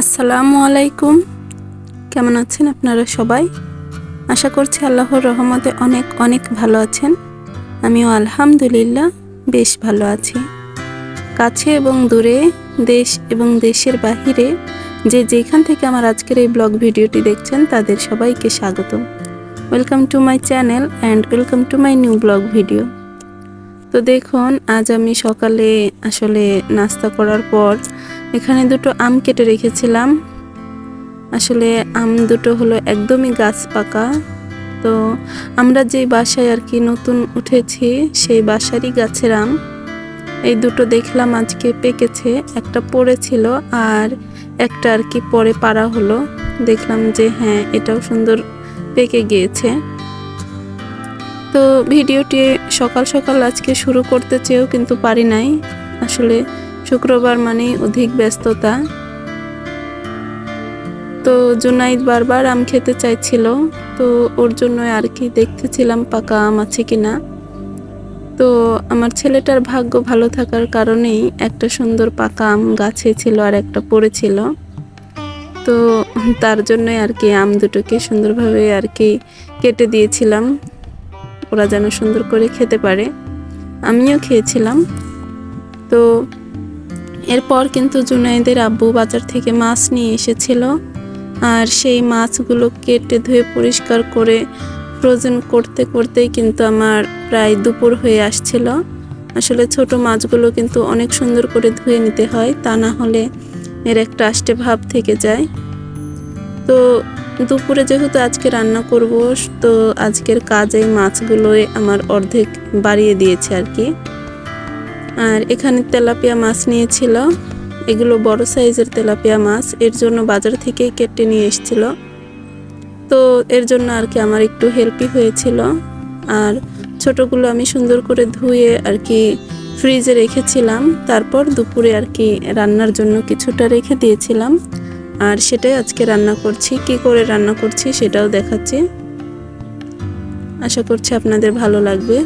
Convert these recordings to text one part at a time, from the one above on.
আসসালামু আলাইকুম। কেমন আছেন আপনারা সবাই? আশা করছি আল্লাহর রহমতে অনেক অনেক ভালো আছেন। আমিও আলহামদুলিল্লাহ বেশ ভালো আছি। কাছে এবং দূরে, দেশ এবং দেশের বাহিরে যে যেখান থেকে আমার আজকের এই ব্লগ ভিডিওটি দেখছেন তাদের সবাইকে স্বাগত। Welcome to my channel and welcome to my new vlog video তো দেখুন, আজ আমি সকালে আসলে নাস্তা করার পর এখানে দুটো আম কেটে রেখেছিলাম। আসলে আম দুটো হলো একদমই গাছ পাকা। তো আমরা যেই বাসায় আর কি নতুন উঠেছি, সেই বাসারই গাছের আম। এই দুটো দেখলাম আজকে পেকেছে, একটা পড়েছিল আর একটা আর কি পরে পারা হলো। দেখলাম যে হ্যাঁ এটাও সুন্দর পেকে গিয়েছে। তো ভিডিওটি সকাল সকাল আজকে শুরু করতে চেয়েও কিন্তু পারি নাই। আসলে শুক্রবার মানেই অধিক ব্যস্ততা। তো জুনাইদ বারবার আম খেতে চাইছিল, তো ওর জন্য আর কি দেখতেছিলাম পাকা আম আছে কিনা। তো আমার ছেলেটার ভাগ্য ভালো থাকার কারণেই একটা সুন্দর পাকা আম গাছে ছিল আর একটা পড়েছিল। তো তার জন্যই আর কি আম দুটোকে সুন্দরভাবে আর কি কেটে দিয়েছিলাম। ওরা যেন সুন্দর করে খেতে পারে। আমিও খেয়েছিলাম। তো এরপর কিন্তু জুনাইদের আব্বু বাজার থেকে মাছ নিয়ে এসেছিল। আর সেই মাছগুলো কেটে ধুয়ে পরিষ্কার করে ফ্রোজেন করতে করতেই কিন্তু আমার প্রায় দুপুর হয়ে আসছিল। আসলে ছোট মাছগুলো কিন্তু অনেক সুন্দর করে ধুয়ে নিতে হয়, তা না হলে এর একটা আষ্টে ভাব থেকে যায়। তো দুপুরে যেহেতু আজকে রান্না করব, তো আজকের কাজে মাছগুলোই আমার অর্ধেক বাড়িয়ে দিয়েছে আর কি। আর এখানে তেলাপিয়া মাছ নিয়েছিল। এগুলো বড় সাইজের তেলাপিয়া মাছ। এর জন্য বাজার থেকে কেটে নিয়ে এসেছিল। তো এর জন্য আর কি আমার একটু হেল্পই হয়েছিল। আর ছোটগুলো আমি সুন্দর করে ধুয়ে আর কি ফ্রিজে রেখেছিলাম। তারপর দুপুরে আর কি রান্নার জন্য কিছুটা রেখে দিয়েছিলাম। আর সেটাই আজকে রান্না করছি। কি করে রান্না করছি সেটাও দেখাচ্ছি। আশা করছি আপনাদের ভালো লাগবে।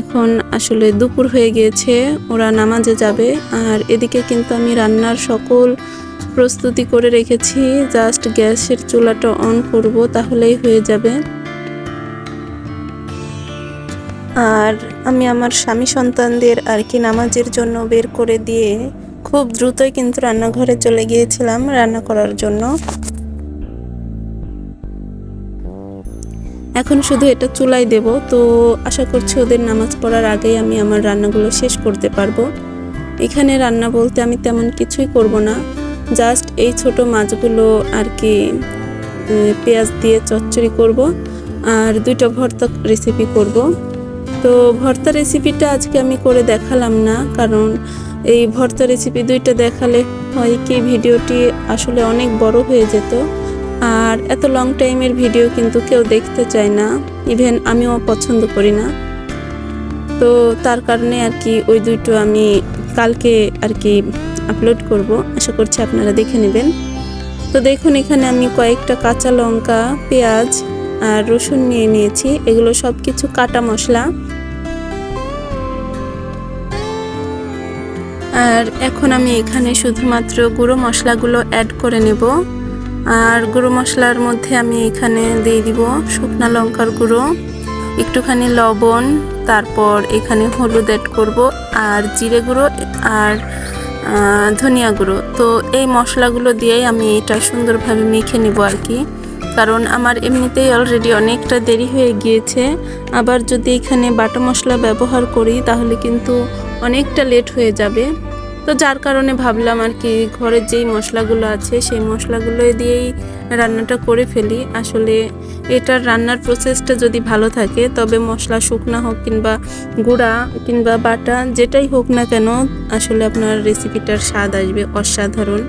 এখন আসলে দুপুর হয়ে গিয়েছে, ওরা নামাজে যাবে। আর এদিকে কিন্তু আমি রান্নার সকল প্রস্তুতি করে রেখেছি, জাস্ট গ্যাসের চুলাটা অন করব, তাহলেই হয়ে যাবে। আর আমি আমার স্বামী সন্তানদের আর কি নামাজের জন্য বের করে দিয়ে খুব দ্রুতই কিন্তু রান্নাঘরে চলে গিয়েছিলাম রান্না করার জন্য। এখন শুধু এটা চুলাই দেব, তো আশা করছি ওদের নামাজ পড়ার আগেই আমি আমার রান্নাগুলো শেষ করতে পারব। এখানে রান্না বলতে আমি তেমন কিছুই করব না, জাস্ট এই ছোট মাছগুলো আর কি পেঁয়াজ দিয়ে চচ্চড়ি করব আর দুইটা ভর্তা রেসিপি করব। তো ভর্তা রেসিপিটা আজকে আমি করে দেখালাম না, কারণ এই ভর্তা রেসিপি দুইটা দেখালে হয় কি, ভিডিওটি আসলে অনেক বড় হয়ে যেত। আর এত লং টাইমের ভিডিও কিন্তু কেউ দেখতে চায় না। ইভেন আমিও পছন্দ করি না। তো তার কারণে আর কি ওই দুটো আমি কালকে আর কি আপলোড করব। আশা করছি আপনারা দেখে নেবেন। তো দেখুন, এখানে আমি কয়েকটা কাঁচা লঙ্কা, পেঁয়াজ আর রসুন নিয়ে নিয়েছি। এগুলো সব কিছু কাটা মশলা। আর এখন আমি এখানে শুধুমাত্র গুঁড়ো মশলাগুলো অ্যাড করে নেব। আর গুঁড়ো মশলার মধ্যে আমি এখানে দিয়ে দিব শুকনো লঙ্কার গুঁড়ো, একটুখানি লবণ, তারপর এখানে হলুদ অ্যাড করব আর জিরে গুঁড়ো আর ধনিয়া গুঁড়ো। তো এই মশলাগুলো দিয়েই আমি এটা সুন্দরভাবে মেখে নেব আর কি। কারণ আমার এমনিতেই অলরেডি অনেকটা দেরি হয়ে গিয়েছে। আবার যদি এখানে বাটা মশলা ব্যবহার করি তাহলে কিন্তু অনেকটা লেট হয়ে যাবে। তো যার কারণে ভাবলাম আর কি, ঘরের যেই মশলাগুলো আছে সেই মশলাগুলো দিয়েই রান্নাটা করে ফেলি। আসলে এটার রান্নার প্রসেসটা যদি ভালো থাকে, তবে মশলা শুকনো হোক কিংবা গুঁড়া কিংবা বাটা, যেটাই হোক না কেন, আসলে আপনার রেসিপিটার স্বাদ আসবে অসাধারণ।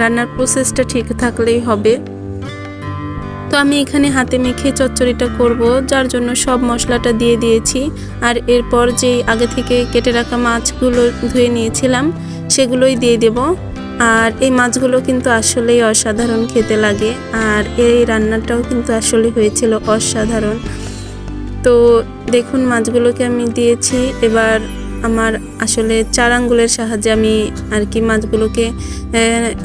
রান্নার প্রসেসটা ঠিক থাকলেই হবে। তো আমি এখানে হাতে মেখে চচ্চড়িটা করব, যার জন্য সব মশলাটা দিয়ে দিয়েছি। আর এরপর যেই আগে থেকে কেটে রাখা মাছগুলো ধুয়ে নিয়েছিলাম, সেগুলোই দিয়ে দেব। আর এই মাছগুলো কিন্তু আসলেই অসাধারণ খেতে লাগে, আর এই রান্নাটাও কিন্তু আসলে হয়েছিল অসাধারণ। তো দেখুন, মাছগুলোকে আমি দিয়েছি। এবার আমার আসলে চার আঙ্গুলের সাহায্যে আমি আর কি মাছগুলোকে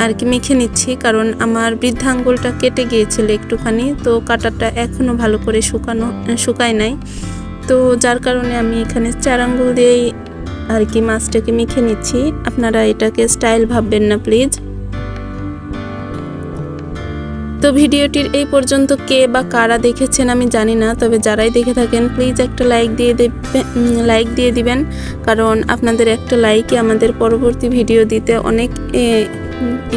আর কি মেখে নিচ্ছি। কারণ আমার বৃদ্ধা আঙ্গুলটা কেটে গিয়েছিল একটুখানি, তো কাটাটা এখনও ভালো করে শুকানো শুকায় নাই। তো যার কারণে আমি এখানে চার আঙ্গুল দিয়েই আর কি মাছটাকে মেখে নিচ্ছি। আপনারা এটাকে স্টাইল ভাববেন না, প্লিজ। তো ভিডিওটির এই পর্যন্ত কে বা কারা দেখেছেন আমি জানি না, তবে যারাই দেখে থাকেন প্লিজ একটা লাইক দিয়ে লাইক দিয়ে দিবেন। কারণ আপনাদের একটা লাইকই আমাদের পরবর্তী ভিডিও দিতে অনেক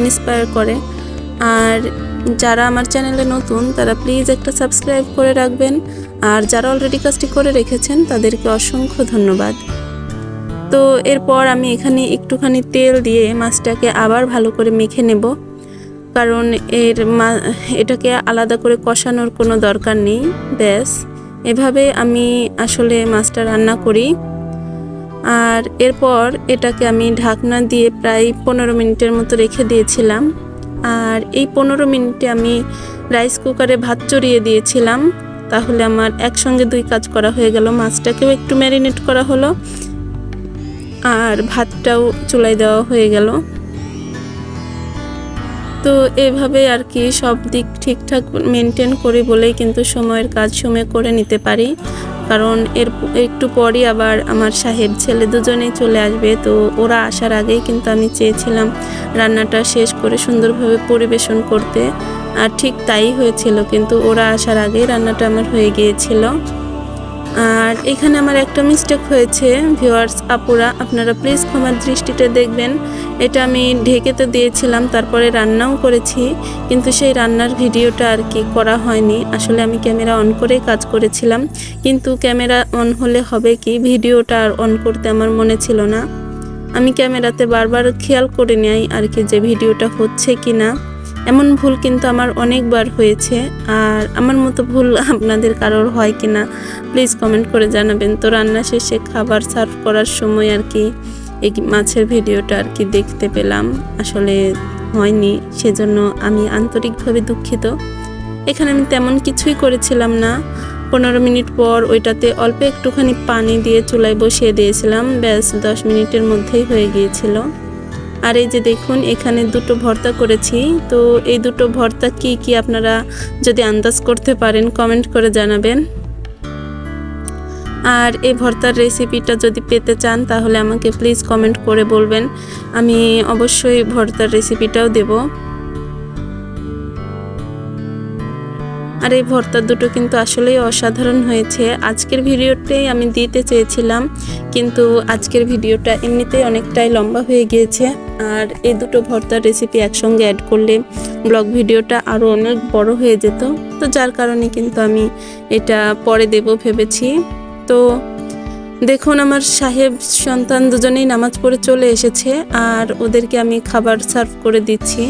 ইন্সপায়ার করে। আর যারা আমার চ্যানেলে নতুন, তারা প্লিজ একটা সাবস্ক্রাইব করে রাখবেন। আর যারা অলরেডি কাজটি করে রেখেছেন, তাদেরকে অসংখ্য ধন্যবাদ। তো এরপর আমি এখানে একটুখানি তেল দিয়ে মাছটাকে আবার ভালো করে মেখে নেব। কারণ এর মা, এটাকে আলাদা করে কষানোর কোনো দরকার নেই, ব্যাস। এভাবে আমি আসলে মাছটা রান্না করি। আর এরপর এটাকে আমি ঢাকনা দিয়ে প্রায় পনেরো মিনিটের মতো রেখে দিয়েছিলাম। আর এই পনেরো মিনিটে আমি রাইস কুকারে ভাত চড়িয়ে দিয়েছিলাম। তাহলে আমার একসঙ্গে দুই কাজ করা হয়ে গেল। মাছটাকেও একটু ম্যারিনেট করা হলো। আর ভাতটাও চুলাই দেওয়া হয়ে গেল। তো এভাবে আর কি সব দিক ঠিকঠাক মেনটেন করি বলেই কিন্তু সময়ের কাজ সময় করে নিতে পারি। কারণ এর একটু পরই আবার আমার সাহেব ছেলে দুজনেই চলে আসবে, তো ওরা আসার আগেই কিন্তু আমি চেয়েছিলাম রান্নাটা শেষ করে সুন্দরভাবে পরিবেশন করতে। আর ঠিক তাই হয়েছিল, কিন্তু ওরা আসার আগেই রান্নাটা আমার হয়ে গিয়েছিল। আর এখানে আমার একটা মিস্টেক হয়েছে ভিউয়ার্স আপুরা, আপনারা প্লিজ ক্ষমার দৃষ্টিতে দেখবেন। এটা আমি ঢেকে তো দিয়েছিলাম, তারপরে রান্নাও করেছি, কিন্তু সেই রান্নার ভিডিওটা আর কি করা হয়নি। আসলে আমি ক্যামেরা অন করেই কাজ করেছিলাম, কিন্তু ক্যামেরা অন হলে হবে কি? ভিডিওটা আর অন করতে আমার মনে ছিল না। আমি ক্যামেরাতে বারবার খেয়াল করে নেই আর কি যে ভিডিওটা হচ্ছে কি না এমন ভুল কিন্তু আমার অনেকবার হয়েছে, আর আমার মতো ভুল আপনাদের কারোর হয় কি না প্লিজ কমেন্ট করে জানাবেন। তো রান্না শেষে খাবার সার্ভ করার সময় আর কি এই মাছের ভিডিওটা আর কি দেখতে পেলাম। আসলে হয়নি, সেজন্য আমি আন্তরিকভাবে দুঃখিত। এখানে আমি তেমন কিছুই করেছিলাম না। পনেরো মিনিট পর ওইটাতে অল্প একটুখানি পানি দিয়ে চুলায় বসিয়ে দিয়েছিলাম, ব্যাস দশ মিনিটের মধ্যেই হয়ে গিয়েছিল। আর এই যে দেখুন, এখানে দুটো ভর্তা করেছি। তো এই দুটো ভর্তা কি কি আপনারা যদি আন্দাজ করতে পারেন কমেন্ট করে জানাবেন। আর এই ভর্তার রেসিপিটা যদি পেতে চান, তাহলে আমাকে প্লিজ কমেন্ট করে বলবেন। আমি অবশ্যই ভর্তার রেসিপিটাও দেব। আর এই ভর্তা দুটো কিন্তু আসলেই অসাধারণ হয়েছে। আজকের ভিডিওটাই আমি দিতে চেয়েছিলাম, কিন্তু আজকের ভিডিওটা এমনিতেই অনেকটাই লম্বা হয়ে গিয়েছে। আর এই দুটো ভর্তার রেসিপি একসঙ্গে অ্যাড করলে ব্লগ ভিডিওটা আরও অনেক বড় হয়ে যেত। তো যার কারণে কিন্তু আমি এটা পরে দেব ভেবেছি। তো দেখুন, আমার সাহেব, সন্তান দুজনেই নামাজ পড়ে চলে এসেছে, আর ওদেরকে আমি খাবার সার্ভ করে দিচ্ছি।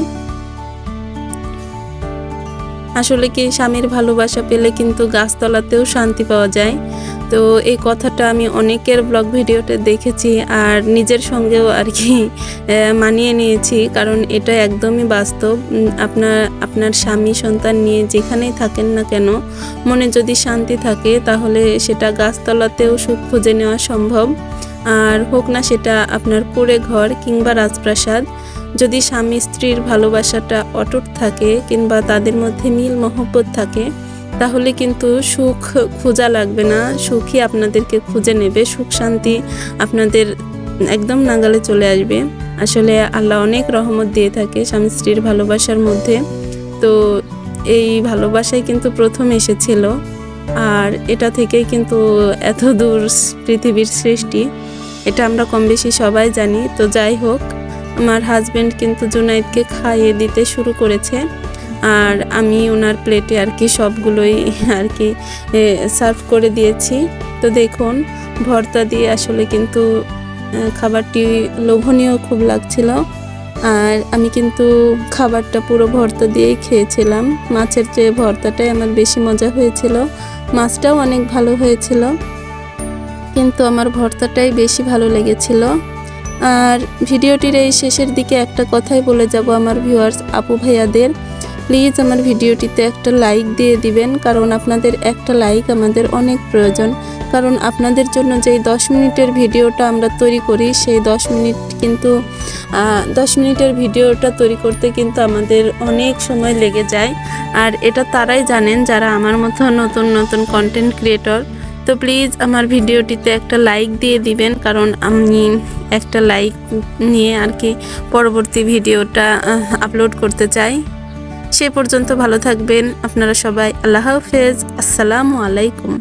আসলে কি স্বামীর ভালোবাসা পেলে কিন্তু গাছতলাতেও শান্তি পাওয়া যায়? তো এই কথাটা আমি অনেকের ব্লগ ভিডিওতে দেখেছি আর নিজের সঙ্গেও আর কি মানিয়ে নিয়েছি। কারণ এটা একদমই বাস্তব। আপনার আপনার স্বামী সন্তান নিয়ে যেখানেই থাকেন না কেন, মনে যদি শান্তি থাকে তাহলে সেটা গাছতলাতেও সুখ খুঁজে নেওয়া সম্ভব। আর হোক না সেটা আপনার কুড়ে ঘর কিংবা রাজপ্রাসাদ যদি স্বামী স্ত্রীর ভালোবাসাটা অটুট থাকে কিংবা তাদের মধ্যে মিল মহব্বত থাকে, তাহলে কিন্তু সুখ খোঁজা লাগবে না। সুখই আপনাদেরকে খুঁজে নেবে, সুখ শান্তি আপনাদের একদম নাগালে চলে আসবে। আসলে আল্লাহ অনেক রহমত দিয়ে থাকে স্বামী স্ত্রীর ভালোবাসার মধ্যে। তো এই ভালোবাসাই কিন্তু প্রথম এসেছিল। আর এটা থেকেই কিন্তু এত দূর পৃথিবীর সৃষ্টি, এটা আমরা কম বেশি সবাই জানি। তো যাই হোক আমার হাজব্যান্ড কিন্তু জুনাইদকে খাইয়ে দিতে শুরু করেছে। আর আমি ওনার প্লেটে আর কি সবগুলোই আর কি সার্ভ করে দিয়েছি। তো দেখুন, ভর্তা দিয়ে আসলে কিন্তু খাবারটি লোভনীয় খুব লাগছিল। আর আমি কিন্তু খাবারটা পুরো ভর্তা দিয়েই খেয়েছিলাম। মাছের চেয়ে ভর্তাটাই আমার বেশি মজা হয়েছিল, মাছটাও অনেক ভালো হয়েছিল। কিন্তু আমার ভর্তাটাই বেশি ভালো লেগেছিল। আর ভিডিওটির এই শেষের দিকে একটা কথাই বলে যাব আমার ভিউয়ার্স আপু ভাইয়াদের। প্লিজ আমার ভিডিওটিতে একটা লাইক দিয়ে দিবেন কারণ আপনাদের একটা লাইক আমাদের অনেক প্রয়োজন। কারণ আপনাদের জন্য যেই দশ মিনিটের ভিডিওটা আমরা তৈরি করি সেই দশ মিনিট কিন্তু আহ, দশ মিনিটের ভিডিওটা তৈরি করতে কিন্তু আমাদের অনেক সময় লেগে যায়। আর এটা তারাই জানেন যারা আমার মতো নতুন নতুন কন্টেন্ট ক্রিয়েটর তো প্লিজ আমার ভিডিওটিতে একটা লাইক দিয়ে দিবেন, কারণ আমি একটা লাইক নিয়ে আর কি পরবর্তী ভিডিওটা আপলোড করতে চাই। সে পর্যন্ত ভালো থাকবেন। আপনারা সবাই আল্লাহ হাফেজ। আসসালামু আলাইকুম।